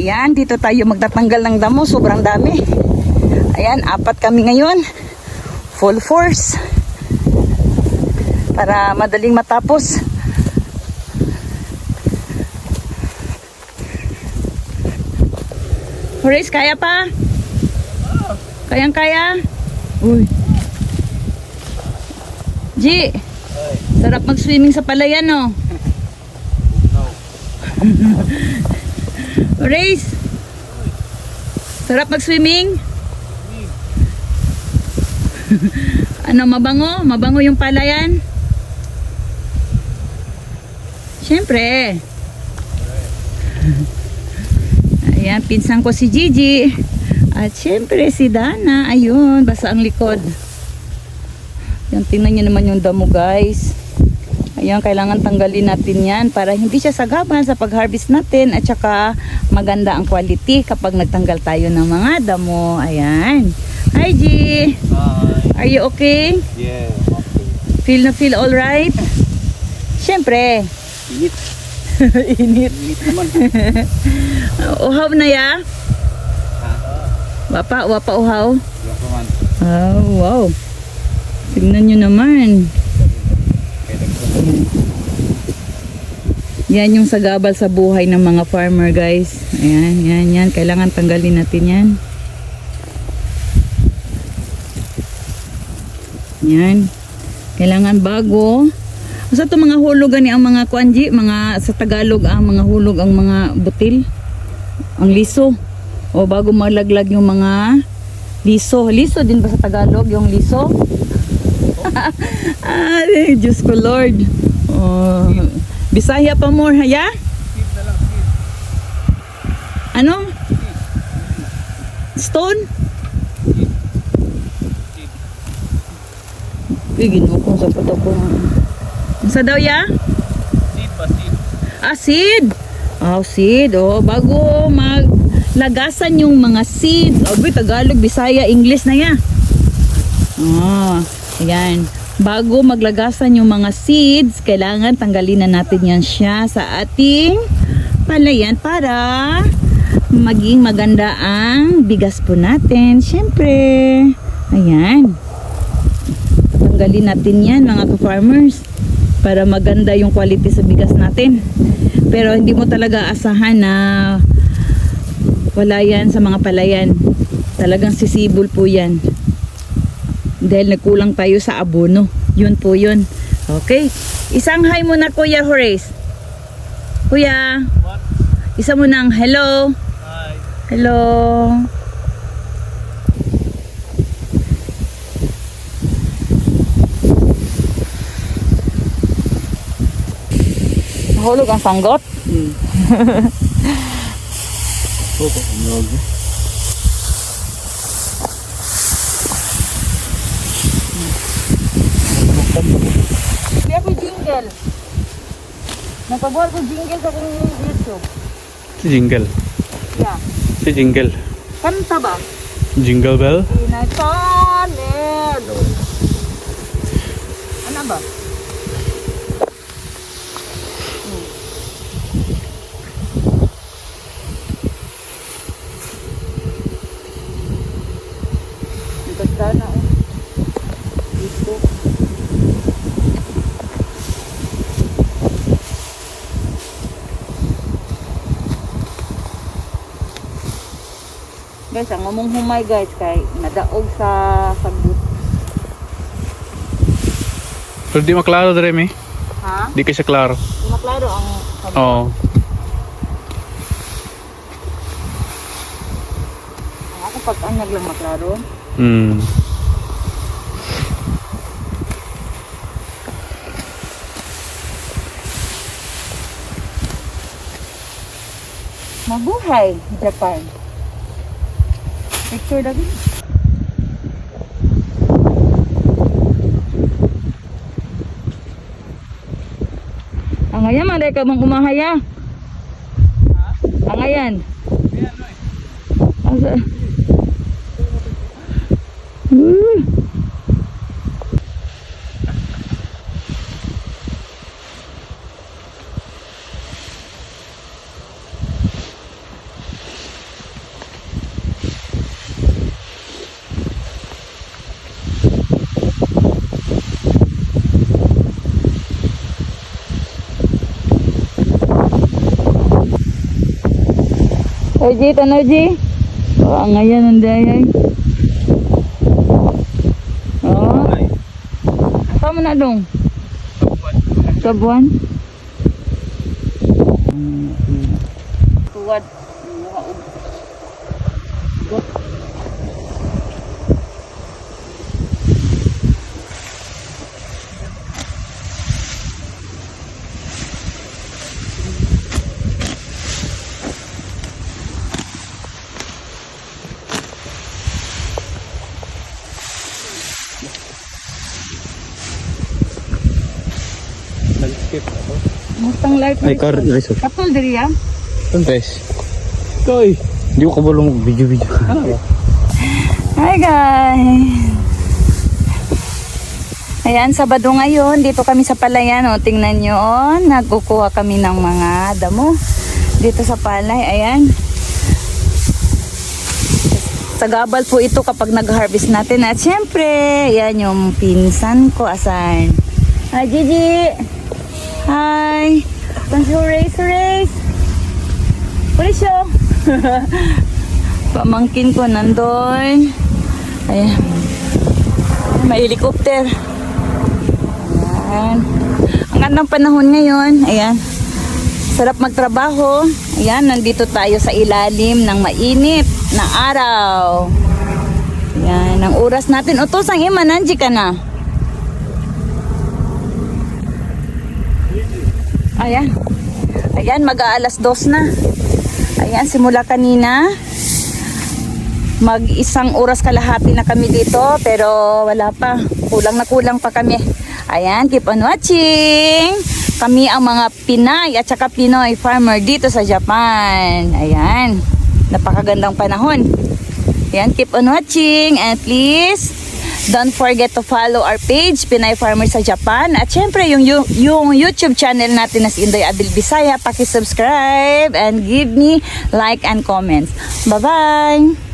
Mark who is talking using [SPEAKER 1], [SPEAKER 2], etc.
[SPEAKER 1] Ayan, dito tayo magtatanggal ng damo. Sobrang dami. Ayan, apat kami ngayon. Full force. Para madaling matapos. Horace, kaya pa? Kayang kaya? Uy. G, sarap mag-swimming sa palayan, no? Horace, sarap mag-swimming? ano, mabango? Mabango yung palayan? Siyempre. Ayan, pinsan ko si Gigi. At syempre si Dana. Ayun, basa ang likod. Yan, tingnan nyo naman yung damo guys. Ayan, kailangan tanggalin natin yan para hindi siya sagaban sa pag-harvest natin at saka maganda ang quality kapag nagtanggal tayo ng mga damo. Ayan. Hi G!
[SPEAKER 2] Hi.
[SPEAKER 1] Are you okay?
[SPEAKER 2] Yeah.
[SPEAKER 1] Feel na feel alright? Syempre.
[SPEAKER 2] Init.
[SPEAKER 1] Init.
[SPEAKER 2] Init naman.
[SPEAKER 1] Uhaw na ya?
[SPEAKER 2] Ha?
[SPEAKER 1] Wapa, wapa uhaw?
[SPEAKER 2] Wala pa man.
[SPEAKER 1] Oh, wow. Tingnan nyo naman. Yan yung sagabal sa buhay ng mga farmer guys. Ayan, yan, yan. Kailangan tanggalin natin yan. Yan. Kailangan bago. Sa to mga hulog ani ang mga kuanji, mga sa Tagalog ang mga hulog ang mga butil. Ang liso. O bago malaglag yung mga liso. Liso din ba sa Tagalog yung liso? Ay, Diyos ko Lord. Oh, Bisaya pa more, haya? Ano? Stone? Uy, ginoo ko sa pato ko. Sa daw ya?
[SPEAKER 2] Seed pa, seed.
[SPEAKER 1] Ah, seed. Oh, seed. Oh, bago maglagasan yung mga seeds. Oh, boy, Tagalog, Bisaya, English na ya. Oh, ayan. Bago maglagasan yung mga seeds, kailangan tanggalin na natin yan siya sa ating palayan para maging maganda ang bigas po natin. Siyempre, ayan. Tanggalin natin yan mga ka-farmers para maganda yung quality sa bigas natin. Pero hindi mo talaga asahan na wala yan sa mga palayan. Talagang sisibol po yan. Dahil nagkulang tayo sa abono. Yun po yun. Okay. Isang hi muna Kuya Horace. Kuya,
[SPEAKER 2] What?
[SPEAKER 1] isa mo ng hello.
[SPEAKER 2] Hi.
[SPEAKER 1] Hello. Nahulog ang sanggot.
[SPEAKER 2] Hmm. Opo, umulog.
[SPEAKER 1] Kaya ko jingle. Napabuhat ko jingle sa kong YouTube.
[SPEAKER 2] Si Jingle.
[SPEAKER 1] Yeah.
[SPEAKER 2] Si Jingle.
[SPEAKER 1] Kanta ba?
[SPEAKER 2] Jingle Bell?
[SPEAKER 1] Pinagpanelo. Ano ba? Guys, ang among humay guys kay nadaog sa sagbut.
[SPEAKER 2] Pero di maklaro dere mi.
[SPEAKER 1] Ha?
[SPEAKER 2] Di kasi klaro.
[SPEAKER 1] Di maklaro ang sagbut.
[SPEAKER 2] Oo.
[SPEAKER 1] Ang ako pag anyag lang maklaro.
[SPEAKER 2] Hmm.
[SPEAKER 1] Mabuhay, Japan. Picture lagi. Ang ayan, malay ka bang kumahaya? Ang ayan. Asa? Oji, tanaw, Ji. Oh, ang ngayon ang dayay. Oh. Saan mo na dong? Sa buwan?
[SPEAKER 2] Nag-skip ako.
[SPEAKER 1] Mustang light
[SPEAKER 3] Ay, car resort.
[SPEAKER 1] Kapul diri ya.
[SPEAKER 3] Tuntes. Koy. Hindi ko kabalo mag-video-video.
[SPEAKER 1] Hi guys! Ayan, Sabado ngayon, dito kami sa Palayan, o, tingnan nyo, oh, nagkukuha kami ng mga damo dito sa Palay, ayan. Sagabal po ito kapag nag-harvest natin. At syempre, yan yung pinsan ko, asan? Hi, Gigi! Hi! Go race, race! Police show! Pamangkin ko nandun. Ayan. May helicopter. Ayan. Ang gandang panahon ngayon. Ayan. Sarap magtrabaho. Ayan, nandito tayo sa ilalim ng mainit na araw. Ayan, ang oras natin. Utos ang ima, nandiyan ka na. Ayan. Ayan, mag-aalas dos na. Ayan, simula kanina. Mag isang oras kalahati na kami dito, pero wala pa. Kulang na kulang pa kami. Ayan, keep on watching. Kami ang mga Pinay at saka Pinoy farmer dito sa Japan. Ayan, napakagandang panahon. Ayan, keep on watching and please don't forget to follow our page Pinay Farmer sa Japan at syempre yung yu- yung YouTube channel natin na si Inday Abil Bisaya paki-subscribe and give me like and comments. Bye-bye.